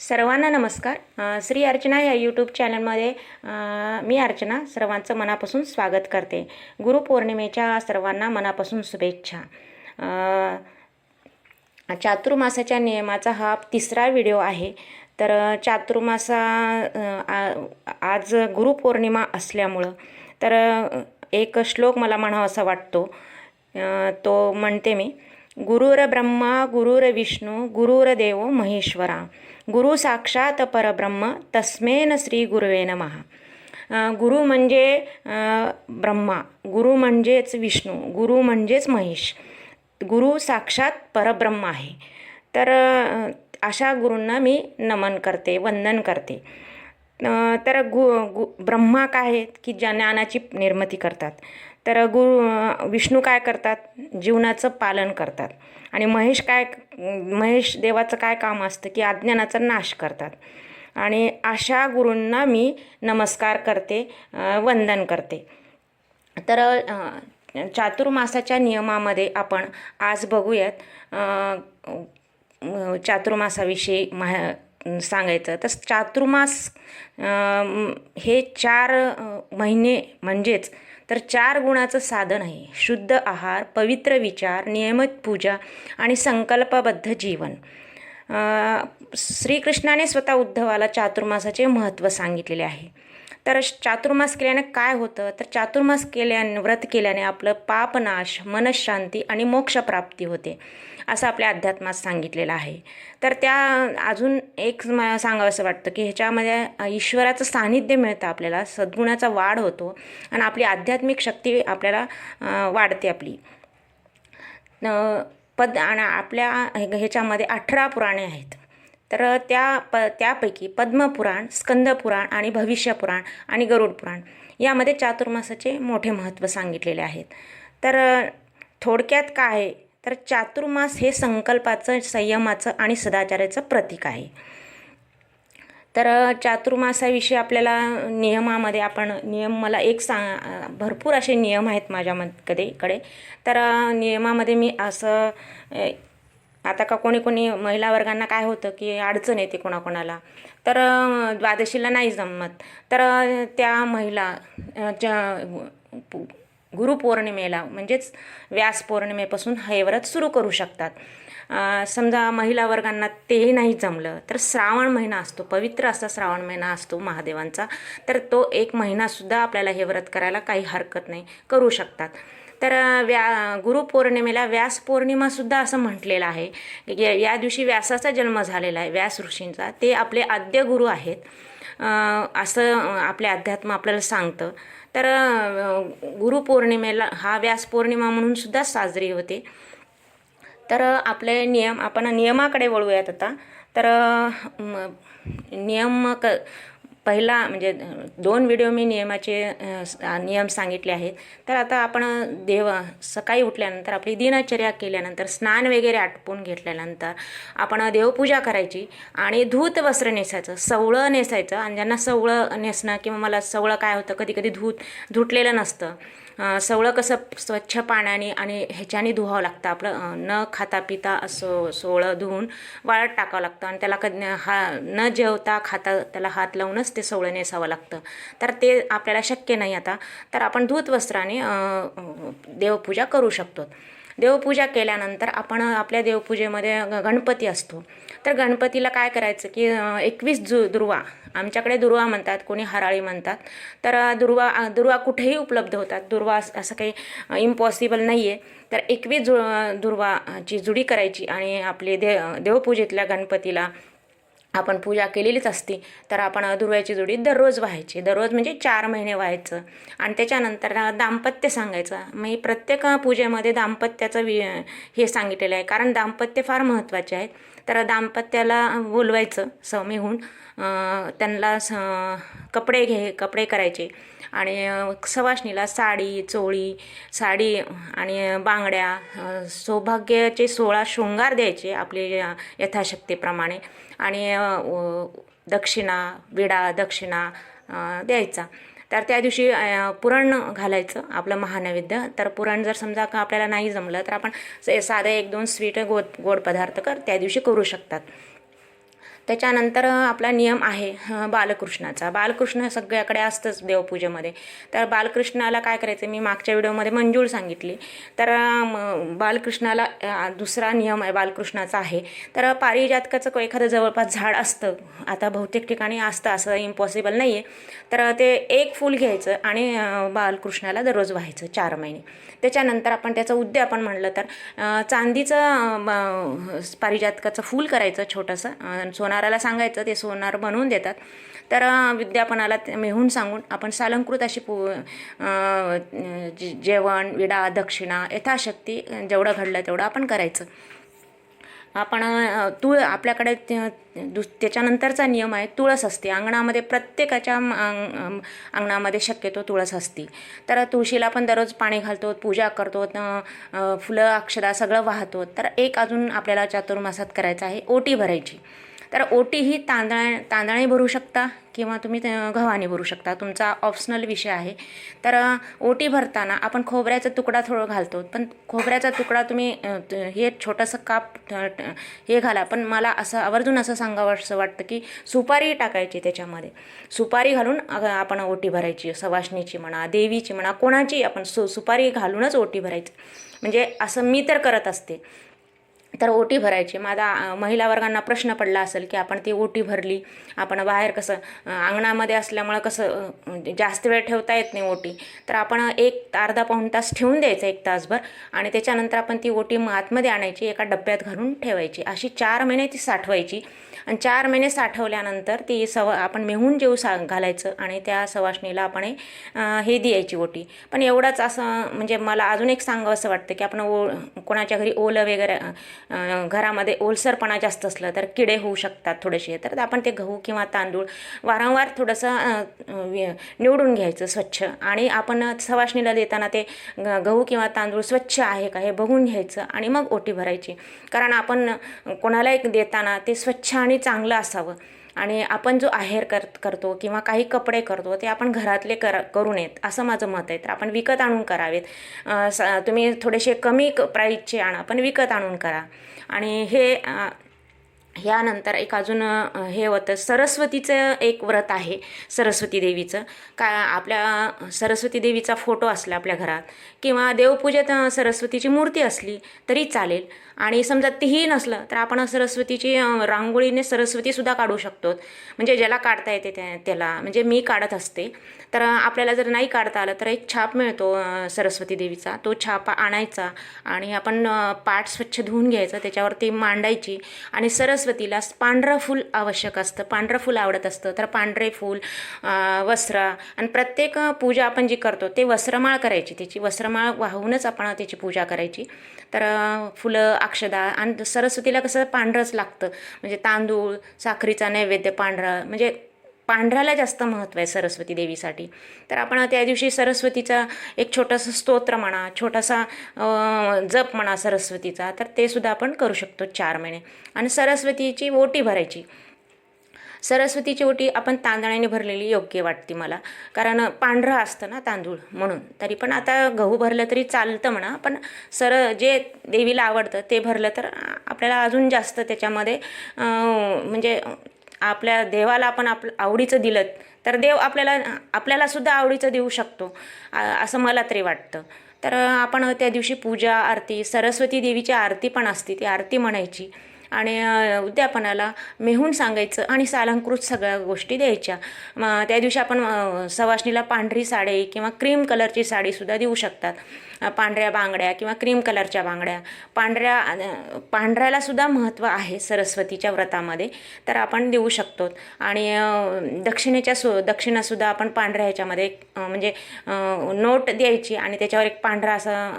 सर्वांना नमस्कार. श्री अर्चना या यूट्यूब चॅनलमध्ये मी अर्चना सर्वांचं मनापासून स्वागत करते. गुरुपौर्णिमेच्या सर्वांना मनापासून शुभेच्छा. चातुर्मासाच्या नियमाचा हा तिसरा व्हिडिओ आहे. तर चातुर्मासा आज गुरुपौर्णिमा असल्यामुळं तर एक श्लोक मला म्हणावासा वाटतो. तो म्हणते मी गुरुर ब्रह्मा गुरुर विष्णू गुरुर देव महेश्वरा. गुरु साक्षात परब्रह्म तस्मेन श्री गुरुवे नमः. गुरु म्हणजे ब्रह्मा. गुरु म्हणजेच विष्णू. गुरु म्हणजेच महेश. गुरु साक्षात परब्रह्म आहे. तर अशा गुरूंना मी नमन करते वंदन करते. तर गु गु ब्रह्मा काय आहेत? की ज्ञानाची निर्मिती करतात. तर गुरु विष्णू काय करतात? जीवनाचं पालन करतात. आणि महेश काय महेश देवाचं काय काम असतं की अज्ञानाचा नाश करतात. आणि अशा गुरूंना मी नमस्कार करते वंदन करते. तर चातुर्मासाच्या नियमामध्ये आपण आज बघूयात चातुर्मासाविषयी महा सांगायचं. तर चातुर्मास हे चार महिने म्हणजेच तर चार गुणाचं साधन आहे. शुद्ध आहार पवित्र विचार नियमित पूजा आणि संकल्पबद्ध जीवन. श्रीकृष्णाने स्वतः उद्धवाला चातुर्मासाचे महत्त्व सांगितलेले आहे. तर चातुर्मास केल्याने काय होतं? तर चातुर्मास केल्याने व्रत केल्याने आपलं पापनाश मनशांती आणि मोक्षप्राप्ती होते असं आपल्या अध्यात्मात सांगितलेलं आहे. तर त्या अजून एक मला सांगावंसं वाटतं की ह्याच्यामध्ये ईश्वराचं सान्निध्य मिळतं आपल्याला सद्गुणाचा वाढ होतो आणि आपली आध्यात्मिक शक्ती आपल्याला वाढते आपली. पद आणि आपल्या ह्याच्यामध्ये अठरा पुराणे आहेत. तर त्या प त्यापैकी पद्मपुराण स्कंदपुराण आणि भविष्यपुराण आणि गरुड पुराण यामध्ये चातुर्मासाचे मोठे महत्त्व सांगितलेले आहेत. तर थोडक्यात काय आहे? तर चातुर्मास हे संकल्पाचं संयमाचं आणि सदाचाराचं प्रतीक आहे. तर चातुर्मासाविषयी आपल्याला नियमामध्ये आपण नियम मला एक सांग भरपूर असे नियम आहेत माझ्या कडे कडे तर नियमामध्ये मी असं आता का कोणी कोणी महिला वर्गांना काय होतं की अडचण येते कोणाकोणाला. तर द्वादशीला नाही जमत. तर त्या महिला ज्या गुरुपौर्णिमेला म्हणजेच व्यास पौर्णिमेपासून हे व्रत सुरू करू शकतात. समजा महिला वर्गांना तेही नाही जमलं तर श्रावण महिना असतो पवित्र असा श्रावण महिना असतो महादेवांचा. तर तो एक महिनासुद्धा आपल्याला हे व्रत करायला काही हरकत नाही करू शकतात. तर व्या गुरुपौर्णिमेला व्यास पौर्णिमासुद्धा असं म्हटलेलं आहे. की या- या दिवशी व्यासाचा जन्म झालेला आहे व्यास ऋषींचा. ते आपले आद्य गुरु आहेत. असं आपले अध्यात्म आपल्याला सांगतं. तर गुरुपौर्णिमेला हा व्यास पौर्णिमा म्हणून सुद्धा साजरी होते. तर आपले नियम आपण नियमाकडे वळूयात आता. तर नियम क पहिला म्हणजे दोन व्हिडिओ मी नियमाचे नियम सांगितले आहेत. तर आता आपण देव सकाळी उठल्यानंतर आपली दिनचर्या केल्यानंतर स्नान वगैरे आटपून घेतल्यानंतर आपण देवपूजा करायची. आणि धूत वस्त्र नेसायचं. सवळं नेसायचं. आणि ज्यांना सवळं नेसणं किंवा मला सवळं काय होतं कधी कधी धूत धुतलेलं नसतं. सवळं कसं स्वच्छ पाण्याने आणि ह्याच्याने धुवावं लागतं. आपलं न खाता पिता असं सोवळं धुवून वाळत टाकावं लागतं आणि त्याला कधी हा न जेवता खाता त्याला हात लावूनच ते सवळं नेसावं लागतं. तर ते आपल्याला शक्य नाही आता. तर आपण धूत वस्त्राने देवपूजा करू शकतो. देवपूजा केल्यानंतर आपण आपल्या देवपूजेमध्ये ग- गणपती असतो. तर गणपतीला काय करायचं की एकवीस जु दुर्वा आमच्याकडे दुर्वा म्हणतात कोणी हराळी म्हणतात. तर दुर्वा दुर्वा कुठेही उपलब्ध होतात. दुर्वा असं काही इम्पॉसिबल नाही आहे तर एकवीस जु दुर्वाची जुडी करायची आणि आपली दे देवपूजेतल्या गणपतीला आपण पूजा केलेलीच असती तर आपण दुर्व्याची जोडी दररोज व्हायची. दररोज म्हणजे चार महिने व्हायचं. आणि त्याच्यानंतर दाम्पत्य सांगायचं. मी प्रत्येक पूजेमध्ये दाम्पत्याचं वि हे सांगितलेलं आहे. कारण दाम्पत्य फार महत्त्वाचे आहेत. तर दाम्पत्याला बोलवायचं समीहून होऊन त्यांना स कपडे घे कपडे करायचे. आणि सवाष्णीला साडी चोळी साडी आणि बांगड्या सौभाग्याचे सोळा शृंगार द्यायचे आपले यथाशक्तीप्रमाणे. आणि दक्षिणा विडा दक्षिणा द्यायचा. तर त्या दिवशी पुरण घालायचं आपलं महानैवेद्य. तर पुरण जर समजा का आपल्याला नाही जमलं तर आपण साधे साधं एक दोन स्वीट गोड गोड पदार्थ कर त्या दिवशी करू शकतात. त्याच्यानंतर आपला नियम आहे बालकृष्णाचा. बालकृष्ण सगळ्याकडे असतंच देवपूजेमध्ये. तर बालकृष्णाला काय करायचं मी मागच्या व्हिडिओमध्ये मंजूळ सांगितली. तर बालकृष्णाला दुसरा नियम आहे बालकृष्णाचा आहे. तर पारिजातकाचं को- एखादं जवळपास झाड असतं. आता बहुतेक ठिकाणी असतं असं इम्पॉसिबल नाही आहे तर ते एक फूल घ्यायचं आणि बालकृष्णाला दररोज व्हायचं चार महिने. त्याच्यानंतर आपण त्याचं उद्यापन म्हणलं तर चांदीचं पारिजातकाचं फूल करायचं छोटंसं अ, सोनाराला सांगायचं ते सोनार बनवून देतात. तर विद्यापनाला मिळून सांगून आपण सालंकृत अशी पू जे- जेवण विडा दक्षिणा यथाशक्ती जेवढं घडलं तेवढं आपण करायचं. आपण तुळ आपल्याकडे दु दुस त्याच्यानंतरचा नियम आहे तुळस असते अंगणामध्ये प्रत्येकाच्या अंग- अंगणामध्ये शक्यतो तुळस असते तर तुळशीला पण दररोज पाणी घालतो पूजा करतो फुलं अक्षदा सगळं वाहतो. तर एक अजून आपल्याला चातुर्मासात करायचं आहे ओटी भरायची. तर ओटी ही तांदळा तांदळाने भरू शकता किंवा तुम्ही ते गव्हाने भरू शकता. तुमचा ऑप्शनल विषय आहे. तर ओटी भरताना आपण खोबऱ्याचा तुकडा थोडं घालतो. पण खोबऱ्याचा तुकडा तुम्ही हे छोटंसं काप हे घाला. पण मला असं आवर्जून असं सांगावं असं वाटतं की सुपारी टाकायची त्याच्यामध्ये. सुपारी घालून आपण ओटी भरायची. सवाष्णीची म्हणा देवीची म्हणा कोणाची आपण सु सुपारी घालूनच ओटी भरायची. म्हणजे असं मी तर करत असते. तर ओटी भरायची. माझा महिला वर्गांना प्रश्न पडला असेल की आपण ती ओटी भरली आपण बाहेर कसं अंगणामध्ये असल्यामुळं कसं म्हणजे जास्त वेळ ठेवता येत नाही ओटी. तर आपण एक अर्धा पाऊण तास ठेवून द्यायचं एक तासभर आणि त्याच्यानंतर आपण ती ओटी मग आतमध्ये आणायची एका डब्यात घालून ठेवायची. अशी चार महिने ती साठवायची आणि चार महिने साठवल्यानंतर ती सव आपण मेहून जेऊ सा घालायचं आणि त्या सवाष्णीला आपण हे, द्यायची ओटी. पण एवढंच असं म्हणजे मला अजून एक सांगावं असं वाटतं की आपण ओ कोणाच्या घरी ओलं वगैरे घरामध्ये ओलसरपणा जास्त असलं तर किडे होऊ शकतात थोडेसे. तर आपण ते गहू किंवा तांदूळ वारंवार थोडंसं निवडून घ्यायचं स्वच्छ. आणि आपण सवाशणीला देताना ते गहू किंवा तांदूळ स्वच्छ आहे का हे बघून घ्यायचं आणि मग ओटी भरायची. कारण आपण कोणाला एक देताना ते स्वच्छ आणि चांगलं असावं. आणि आपण जो आहेर कर करतो किंवा काही कपडे करतो ते आपण घरातले कर करू नयेत. असं माझं मत आहे. तर आपण विकत आणून करावेत. स तुम्ही थोडेसे कमी क प्राईजचे आणा पण विकत आणून करा. आणि हे ह्यानंतर एक अजून हे होतं सरस्वतीचं एक व्रत आहे सरस्वती देवीचं. का आपल्या सरस्वती देवीचा फोटो असला आपल्या घरात किंवा देवपूजेत सरस्वतीची मूर्ती असली तरी चालेल. आणि समजा तीही नसलं तर आपण सरस्वतीची रांगोळीने सरस्वतीसुद्धा काढू शकतो. म्हणजे ज्याला काढता येते त्या त्याला म्हणजे मी काढत असते. तर आपल्याला जर नाही काढता आलं तर एक छाप मिळतो सरस्वती देवीचा. तो छाप आणायचा आणि आपण पाठ स्वच्छ धुवून घ्यायचं त्याच्यावरती मांडायची. आणि सरस्वतीला पांढरं फूल आवश्यक असतं. पांढरं फूल आवडत असतं. तर पांढरे फूल वस्त्र आणि प्रत्येक पूजा आपण जी करतो ते वस्त्रमाळ करायची. त्याची वस्त्रमाळ वाहूनच आपण त्याची पूजा करायची. तर फुलं अक्षदा आणि सरस्वतीला कसं पांढरंच लागतं. म्हणजे तांदूळ साखरीचा नैवेद्य पांढरा म्हणजे पांढऱ्याला जास्त महत्त्व आहे सरस्वती देवीसाठी. तर आपण त्या दिवशी सरस्वतीचा एक छोटंसं स्तोत्र म्हणा छोटासा जप म्हणा सरस्वतीचा तर ते सुद्धा आपण करू शकतो चार महिने. आणि सरस्वतीची ओटी भरायची. सरस्वतीची ओटी आपण तांदळाने भरलेली योग्य वाटते मला. कारण पांढरं असतं ना तांदूळ म्हणून. तरी पण आता गहू भरलं तरी चालतं म्हणा पण सर जे देवीला आवडतं ते भरलं तर आपल्याला अजून जास्त त्याच्यामध्ये म्हणजे आपल्या देवाला आपण आप आवडीचं दिलं तर देव आपल्याला आपल्याला सुद्धा आवडीचं देऊ शकतो असं मला तरी वाटतं. तर आपण त्या दिवशी पूजा आरती सरस्वती देवीची आरती पण असते ती आरती म्हणायची. आणि उद्यापनाला मेहून सांगायचं आणि सालंकृत सगळ्या गोष्टी द्यायच्या. मग त्या दिवशी आपण अ, पांढरी साडी किंवा क्रीम कलरची साडीसुद्धा देऊ शकतात. पांढऱ्या बांगड्या किंवा क्रीम कलरच्या बांगड्या. पांढऱ्या पांढऱ्याला सुद्धा महत्त्व आहे सरस्वतीच्या व्रतामध्ये. तर आपण देऊ शकतो. आणि दक्षिणेच्या सु दक्षिणासुद्धा आपण पांढऱ्या ह्याच्यामध्ये म्हणजे नोट द्यायची आणि त्याच्यावर एक पांढरा असा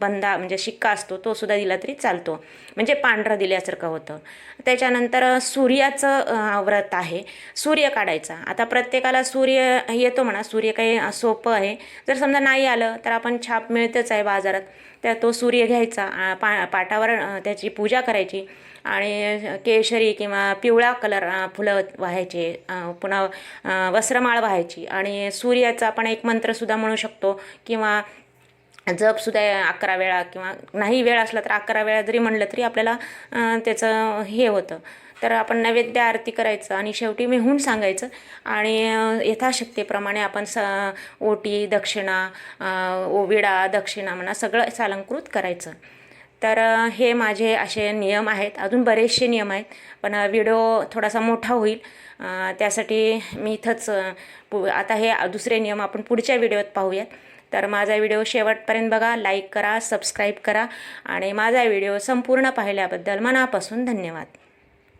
बंदा म्हणजे शिक्का असतो तो सुद्धा दिला तरी चालतो. म्हणजे पांढरं दिल्यासारखं होतं. त्याच्यानंतर सूर्याचं व्रत आहे. सूर्य काढायचा. आता प्रत्येकाला सूर्य येतो म्हणा. सूर्य काही सोपं आहे. जर समजा नाही आलं तर आपण छाप मिळते मिळतच आहे बाजारात. तर तो सूर्य घ्यायचा पा पाटावर त्याची पूजा करायची आणि केशरी किंवा पिवळा कलर फुलं वाहायचे पुन्हा वस्त्रमाळ व्हायची आणि सूर्याचा आपण एक मंत्रसुद्धा म्हणू शकतो किंवा जपसुद्धा अकरा वेळा किंवा नाही वेळ असला तर अकरा वेळा जरी म्हणलं तरी आपल्याला त्याचं हे होतं. तर आपण नैवेद्य आरती करायचं आणि शेवटी मेहून सांगायचं. आणि यथाशक्तीप्रमाणे आपण स ओटी दक्षिणा ओविडा दक्षिणा म्हणा सगळं सालंकृत करायचं. तर हे माझे असे नियम आहेत. अजून बरेचसे नियम आहेत पण व्हिडिओ थोडासा मोठा होईल. त्यासाठी मी इथंच पु आता हे दुसरे नियम आपण पुढच्या व्हिडिओत पाहूयात. तर माझा व्हिडिओ शेवटपर्यंत बघा लाईक करा सबस्क्राईब करा आणि माझा व्हिडिओ संपूर्ण पाहिल्याबद्दल मनापासून धन्यवाद.